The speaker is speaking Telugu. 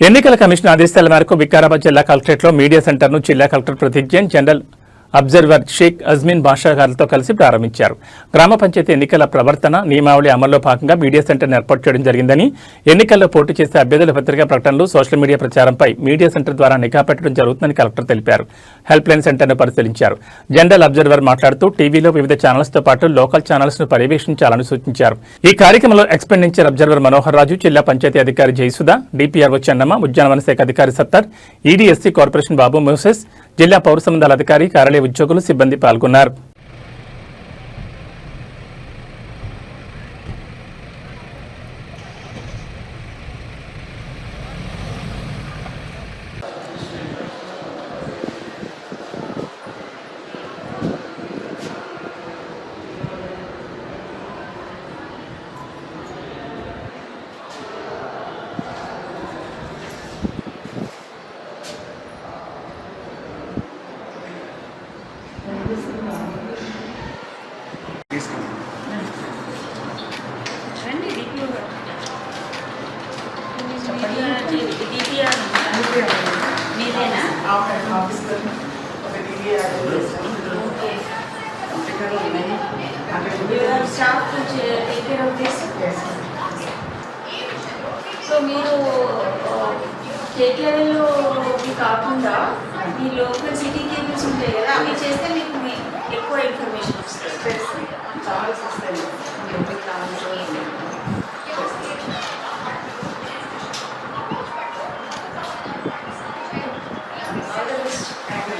ఎన్నికల కమిషన్ ఆదేశాల మేరకు వికారాబాద్ జిల్లా కలెక్టరేట్లో మీడియా సెంటర్ను జిల్లా కలెక్టర్ ప్రతిజ్ఞన్ జనరల్ అబ్జర్వర్ షేక్ అజ్మిన్ బాషా గారితో కలిసి ప్రారంభించారు. గ్రామ పంచాయతీ ఎన్నికల ప్రవర్తన నియమావళి అమల్లో భాగంగా మీడియా సెంటర్ను ఏర్పాటు చేయడం జరిగిందని ఎన్నికల్లో పోటీ చేసే అభ్యర్థుల పత్రికా ప్రకటనలు సోషల్ మీడియా ప్రచారంపై మీడియా సెంటర్ ద్వారా నిఘా పెట్టడం జరుగుతుందని కలెక్టర్ తెలిపారు. హెల్ప్ లైన్ సెంటర్ను పరిశీలించారు. జనరల్ అబ్జర్వర్ మాట్లాడుతూ టీవీలో వివిధ ఛానల్స్తో పాటు లోకల్ ఛానల్స్ను పర్యవేక్షించాలని సూచించారు. ఈ కార్యక్రమంలో ఎక్స్పెండిచర్ అబ్జర్వర్ మనోహర్ రాజు జిల్లా పంచాయతీ అధికారి జయసుధ డిపిఆర్ఓ చెన్నమ్మ ఉద్యానవన శాఖ అధికారి Sattar E D S C corporation Babu Moses జిల్లా పౌర సంబంధాల అధికారి కార్యాలయ ఉద్యోగులు సిబ్బంది పాల్గొన్నారు రండి డిపిఓ గారు డిపిఆర్ మీదేనా okay your staff take care of this so మీరు స్టేట్ లెవెల్లో కాకుండా మీ లోకల్ సిటీ కేబుల్స్ ఉంటాయి కదా అవి చేస్తే మీకు మీ-